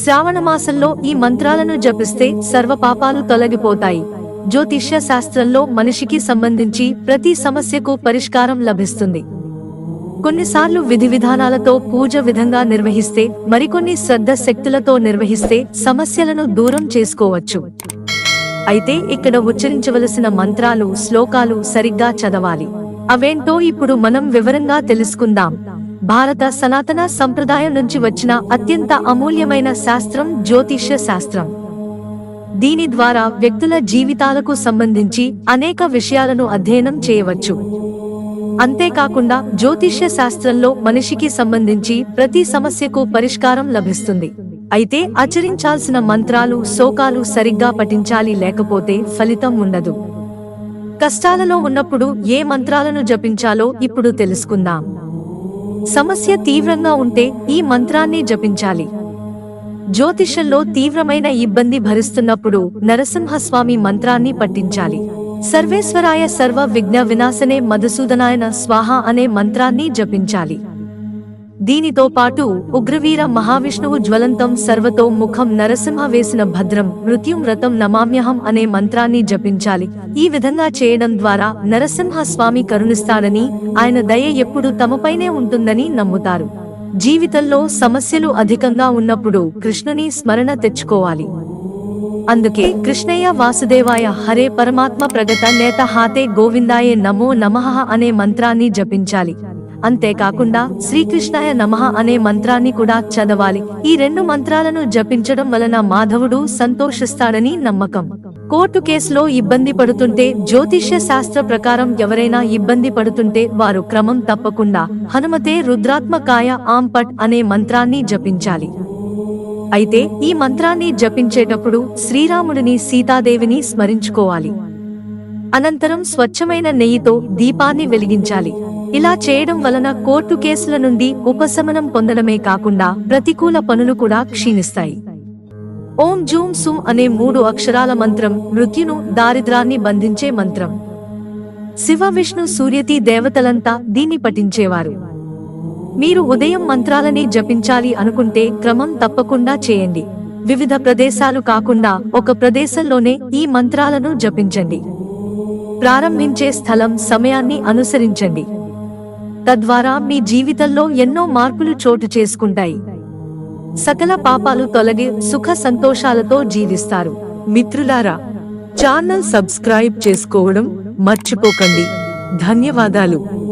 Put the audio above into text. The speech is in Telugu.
శ్రావణ మాసంలో ఈ మంత్రాలను జపిస్తే సర్వ పాపాలు తొలగిపోతాయి. జ్యోతిష్య శాస్త్రంలో మనిషికి సంబంధించి ప్రతి సమస్యకు పరిష్కారం లభిస్తుంది. కొన్నిసార్లు విధి విధానాలతో పూజ విధంగా నిర్వహిస్తే మరికొన్ని శ్రద్ధ శక్తులతో నిర్వహిస్తే సమస్యలను దూరం చేసుకోవచ్చు. అయితే ఇక్కడ ఉచ్చరించవలసిన మంత్రాలు శ్లోకాలు సరిగ్గా చదవాలి. అవేంటో ఇప్పుడు మనం వివరంగా తెలుసుకుందాం. భారత సనాతన సంప్రదాయం నుంచి వచ్చిన అత్యంత అమూల్యమైన శాస్త్రం జ్యోతిష్య శాస్త్రం. దీని ద్వారా వ్యక్తుల జీవితాలకు సంబంధించి అనేక విషయాలను అధ్యయనం చేయవచ్చు. అంతేకాకుండా జ్యోతిష్య శాస్త్రంలో మనిషికి సంబంధించి ప్రతి సమస్యకు పరిష్కారం లభిస్తుంది. అయితే ఆచరించాల్సిన మంత్రాలు శోకాలు సరిగ్గా పఠించాలి లేకపోతే ఫలితం ఉండదు. కష్టాలలో ఉన్నప్పుడు ఏ మంత్రాలను జపించాలో ఇప్పుడు తెలుసుకుందాం. సమస్య తీవ్రంగా ఉంటే ఈ మంత్రాన్ని జపించాలి. జ్యోతిషంలో తీవ్రమైన ఇబ్బంది భరిస్తున్నప్పుడు నరసింహస్వామి మంత్రాన్ని పట్టించాలి సర్వేశ్వరాయ సర్వ విఘ్న వినాశనే మధుసూదనాయన స్వాహ అనే మంత్రాన్ని జపించాలి. దీనితో పాటు ఉగ్రవీర మహావిష్ణువు జ్వలంతం సర్వతో ముఖం నరసింహ వేసిన భద్రం మృత్యుం వ్రతం నమామ్యహం అనే మంత్రాన్ని జపించాలి. ఈ విధంగా చేయడం ద్వారా నరసింహ స్వామి కరుణిస్తాడని ఆయన దయ ఎప్పుడు తమపైనే ఉంటుందని నమ్ముతారు. జీవితంలో సమస్యలు అధికంగా ఉన్నప్పుడు కృష్ణుని స్మరణ తెచ్చుకోవాలి. అందుకే కృష్ణయ్య వాసుదేవాయ హరే పరమాత్మ ప్రగత నేత హాతే గోవిందాయే నమో నమః అనే మంత్రాన్ని జపించాలి. అంతేకాకుండా శ్రీకృష్ణాయ నమః అనే మంత్రాన్ని కూడా చదవాలి. ఈ రెండు మంత్రాలను జపించడం వలన మాధవుడు సంతోషిస్తాడని నమ్మకం. కోర్టు కేసులో ఇబ్బంది పడుతుంటే జ్యోతిష్య శాస్త్ర ప్రకారం ఎవరైనా ఇబ్బంది పడుతుంటే వారు క్రమం తప్పకుండా హనుమతే రుద్రాత్మకాయ ఆంపట్ అనే మంత్రాన్ని జపించాలి. అయితే ఈ మంత్రాన్ని జపించేటప్పుడు శ్రీరాముడిని సీతాదేవిని స్మరించుకోవాలి. అనంతరం స్వచ్ఛమైన నెయ్యితో దీపాన్ని వెలిగించాలి. ఇలా చేయడం వలన కోర్టు కేసుల నుండి ఉపశమనం పొందడమే కాకుండా ప్రతికూల పనులు కూడా క్షీణిస్తాయి. ఓం జూమ్ సుమ్ అనే మూడు అక్షరాల మంత్రం మృత్యును దారిద్రాన్ని బంధించే మంత్రం. శివ విష్ణు సూర్యతి దేవతలంతా దీన్ని పఠించేవారు. మీరు ఉదయం మంత్రాలని జపించాలి అనుకుంటే క్రమం తప్పకుండా చేయండి. వివిధ ప్రదేశాలు కాకుండా ఒక ప్రదేశంలోనే ఈ మంత్రాలను జపించండి. ప్రారంభించే స్థలం సమయాన్ని అనుసరించండి. తద్వారా మీ జీవితంలో ఎన్నో మార్పులు చోటు చేసుకుంటాయి. సకల పాపాలు తొలగి సుఖ సంతోషాలతో జీవిస్తారు. మిత్రులారా ఛానల్ సబ్స్క్రైబ్ చేసుకోవడం మర్చిపోకండి. ధన్యవాదాలు.